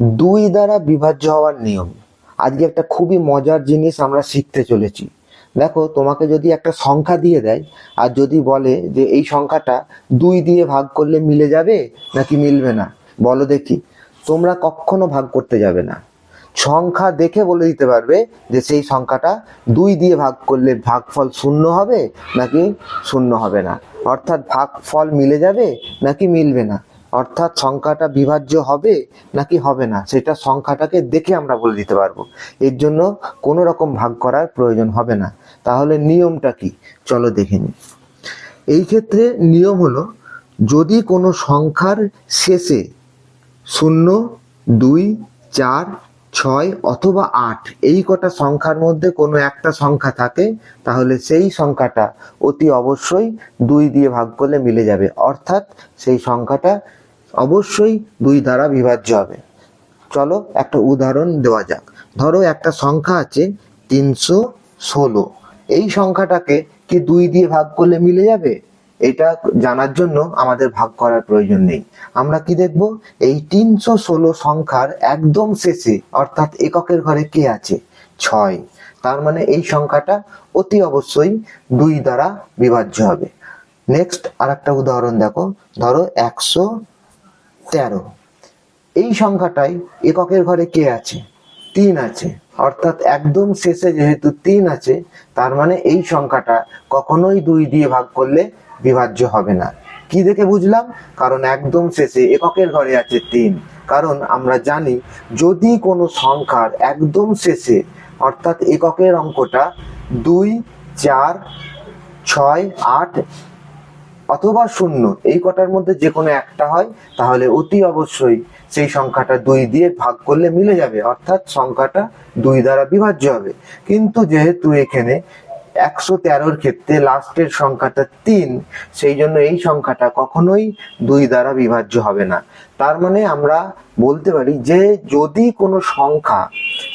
দুই দ্বারা বিভাজ্য হওয়ার নিয়ম। আজকে একটা খুবই মজার জিনিস আমরা শিখতে চলেছি। দেখো, তোমাকে যদি একটা সংখ্যা দিয়ে দেয়, আর যদি বলে যে এই সংখ্যাটা দুই দিয়ে ভাগ করলে মিলে যাবে নাকি মিলবে না, বলো দেখি। তোমরা কখনো ভাগ করতে যাবে না। সংখ্যা দেখে বলে দিতে পারবে যে সেই সংখ্যাটা দুই দিয়ে ভাগ করলে ভাগফল শূন্য হবে নাকি শূন্য হবে না। অর্থাৎ ভাগফল মিলে যাবে নাকি মিলবে না। অর্থাৎ সংখ্যাটা বিভাজ্য হবে নাকি হবে না, সেটা সংখ্যাটাকে দেখে আমরা বলে দিতে পারব। এর জন্য কোনো রকম ভাগ করার প্রয়োজন হবে না। তাহলে নিয়মটা কি? চলো দেখে নিই। এই ক্ষেত্রে নিয়ম হলো, যদি কোনো সংখ্যার শেষে শূন্য, দুই, চার, ছয় অথবা আট এই কটা সংখ্যার মধ্যে কোনো একটা সংখ্যা থাকে, তাহলে সেই সংখ্যাটা অতি অবশ্যই দুই দিয়ে ভাগ করলে মিলে যাবে। অর্থাৎ সেই সংখ্যাটা অবশ্যই দুই দ্বারা বিভাজ্য হবে। চলো একটা উদাহরণ দেওয়া যাক। ধরো একটা সংখ্যা আছে তিনশো ষোলো। এই সংখ্যাটাকে কি দুই দিয়ে ভাগ করলে মিলে যাবে? এটা জানার জন্য আমাদের ভাগ করার প্রয়োজন নেই। আমরা কি দেখব? এই তিনশো ষোলো সংখ্যার একদম শেষে, অর্থাৎ এককের ঘরে কে আছে? ছয়। তার মানে এই সংখ্যাটা অতি অবশ্যই দুই দ্বারা বিভাজ্য হবে। নেক্সট আর একটা উদাহরণ দেখো। ধরো একশো তেরো। এই সংখ্যাটাই এককের ঘরে কে আছে? তিন আছে। অর্থাৎ একদম শেষে যেহেতু তিন আছে, তার মানে এই সংখ্যাটা কখনোই দুই দিয়ে ভাগ করলে বিভাজ্য হবে না। কি দেখে বুঝলাম? কারণ একদম শেষে এককের ঘরে আছে তিন। কারণ আমরা জানি যদি কোনো সংখ্যার একদম শেষে, অর্থাৎ এককের অঙ্কটা দুই, চার, ছয়, আট অথবা শূন্য, এই কটার মধ্যে যে কোনো একটা হয়, তাহলে অতি অবশ্যই সেই সংখ্যাটা দুই দিয়ে ভাগ করলে মিলে যাবে, অর্থাৎ সংখ্যাটা দুই দ্বারা বিভাজ্য হবে। কিন্তু যেহেতু এখানে একশো তেরোর ক্ষেত্রে লাস্টের সংখ্যাটা তিন, সেই জন্য এই সংখ্যাটা কখনোই দুই দ্বারা বিভাজ্য হবে না। তার মানে আমরা বলতে পারি যে, যদি কোনো সংখ্যা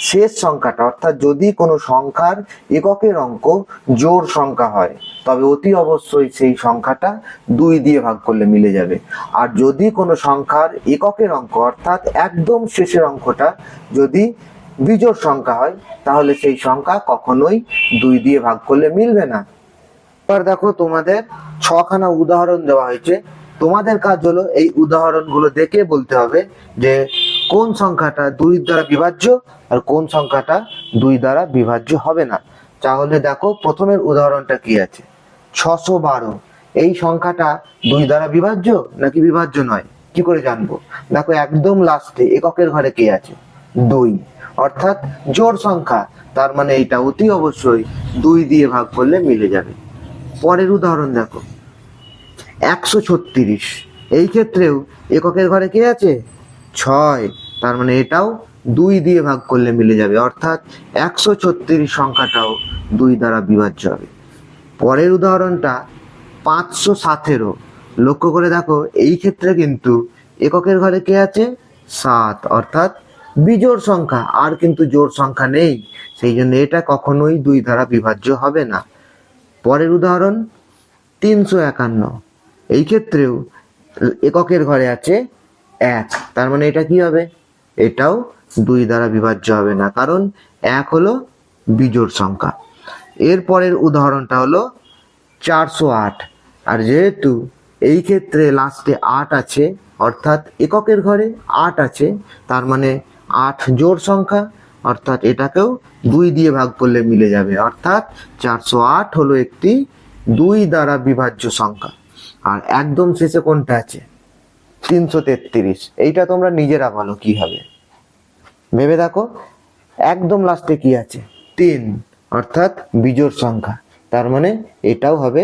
শেষ সংখ্যাটা, অর্থাৎ যদি কোনো সংখ্যার এককের অঙ্ক জোর সংখ্যা হয়, তবে অতি অবশ্যই সেই সংখ্যাটা দুই দিয়ে ভাগ করলে মিলে যাবে। আর যদি কোনো সংখ্যার এককের অঙ্ক, অর্থাৎ একদম শেষের অঙ্কটা যদি বিজোড় সংখ্যা হয়, তাহলে সেই সংখ্যা কখনোই দুই দিয়ে ভাগ করলে মিলবে না। এবার দেখো তোমাদের ছখানা উদাহরণ দেওয়া হয়েছে। তোমাদের কাজ হলো এই উদাহরণগুলো দেখে বলতে হবে যে কোন সংখ্যাটা দুই দ্বারা বিভাজ্য আর কোন সংখ্যাটা দুই দ্বারা বিভাজ্য হবে না। তাহলে দেখো প্রথমের উদাহরণটা কি আছে? ছশো বারো। এই সংখ্যাটা দুই দ্বারা বিভাজ্য নাকি বিভাজ্য নয়? কি করে জানব? দেখো একদম লাস্টে এককের ঘরে কে আছে? দুই। অর্থাৎ জোর সংখ্যা, তার মানে এইটা অতি অবশ্যই দুই দিয়ে ভাগ করলে মিলে যাবে। পরের উদাহরণ দেখো। একশো ছত্রিশ। এই ক্ষেত্রেও এককের ঘরে কে আছে? ছয়। তার মানে এটাও দুই দিয়ে ভাগ করলে মিলে যাবে। অর্থাৎ একশো ছত্রিশ সংখ্যাটাও দুই দ্বারা বিভাজ্য হবে। পরের উদাহরণটা পাঁচশো সতেরো লক্ষ্য করে দেখো, এই ক্ষেত্রে কিন্তু এককের ঘরে কে আছে? সাত। অর্থাৎ বিজোড় সংখ্যা। আর কিন্তু জোড় সংখ্যা নেই। সেই জন্য এটা কখনোই দুই দ্বারা বিভাজ্য হবে না। পরের উদাহরণ তিনশো একান্ন। এই ক্ষেত্রেও এককের ঘরে আছে এক। তার মানে এটা কি হবে? এটাও দুই দ্বারা বিভাজ্য হবে না, কারণ এক হলো বিজোড় সংখ্যা। এর পরের উদাহরণটা হলো চারশো আট। আর যেহেতু এই ক্ষেত্রে লাস্টে আট আছে, অর্থাৎ এককের ঘরে আট আছে, তার মানে আট জোড় সংখ্যা, অর্থাৎ এটাকেও দুই দিয়ে ভাগ করলে মিলে যাবে। অর্থাৎ চারশো আট হলো একটি দুই দ্বারা বিভাজ্য সংখ্যা। আর একদম শেষে কোনটা আছে? তিনশো তেত্রিশ। এইটা তোমরা নিজেরা বলো কি হবে ভেবে দেখো, একদম লাস্টে কি আছে? তিন, অর্থাৎ বিজোড় সংখ্যা। তার মানে এটাও হবে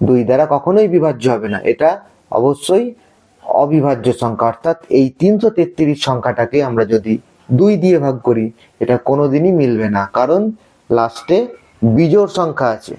দুই দ্বারা কখনোই বিভাজ্য হবে না। এটা অবশ্যই অবিভাজ্য সংখ্যা। অর্থাৎ এই তিনশো তেত্রিশ সংখ্যাটাকে আমরা যদি দুই দিয়ে ভাগ করি, এটা কোনোদিনই মিলবে না। কারণ লাস্টে বিজোড় সংখ্যা আছে।